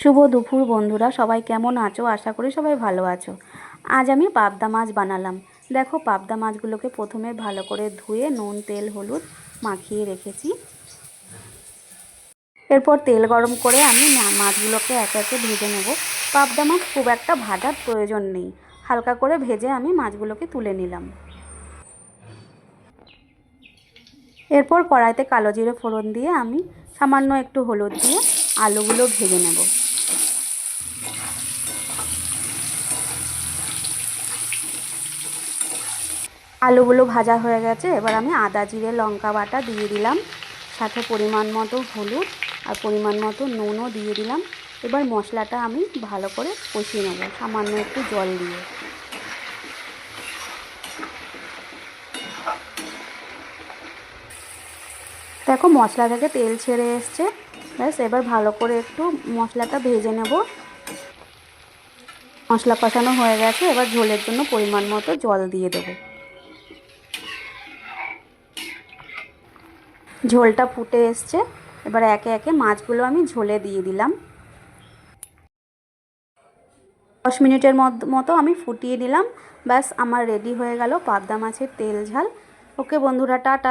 শুভ দুপুর বন্ধুরা, সবাই কেমন আছো? আশা করি সবাই ভালো আছো। আজ আমি পাবদা মাছ বানালাম। দেখো, পাবদা মাছগুলোকে প্রথমে ভালো করে ধুয়ে নুন, তেল, হলুদ মাখিয়ে রেখেছি। এরপর তেল গরম করে আমি মাছগুলোকে একে একে ভেজে নেব। পাবদা মাছ খুব একটা ভাজার প্রয়োজন নেই। হালকা করে ভেজে আমি মাছগুলোকে তুলে নিলাম। এরপর কড়াইতে কালো জিরে ফোড়ন দিয়ে আমি সামান্য একটু হলুদ দিয়ে আলুগুলো ভেজে নেব। আলুগুলো ভাজা হয়ে গেছে। এবার আমি আদা, জিরে, লঙ্কা বাটা দিয়ে দিলাম। সাথে পরিমাণ মতো হলুদ আর পরিমাণ মতো নুনও দিয়ে দিলাম। এবার মশলাটা আমি ভালো করে কষিয়ে নেব, সামান্য একটু জল দিয়ে। দেখো মশলা থেকে তেল ছেড়ে এসছে। ব্যাস, এবার ভালো করে একটু মশলাটা ভেজে নেব। মশলা কষানো হয়ে গেছে। এবার ঝোলের জন্য পরিমাণ মতো জল দিয়ে দেবো। ঝোলটা ফুটে এসছে। এবার একে একে মাছগুলো আমি ঝোলে দিয়ে দিলাম। দশ মিনিটের মতো আমি ফুটিয়ে দিলাম। ব্যাস, আমার রেডি হয়ে গেল পাবদা মাছের তেল ঝাল। ওকে বন্ধুরা, টাটা।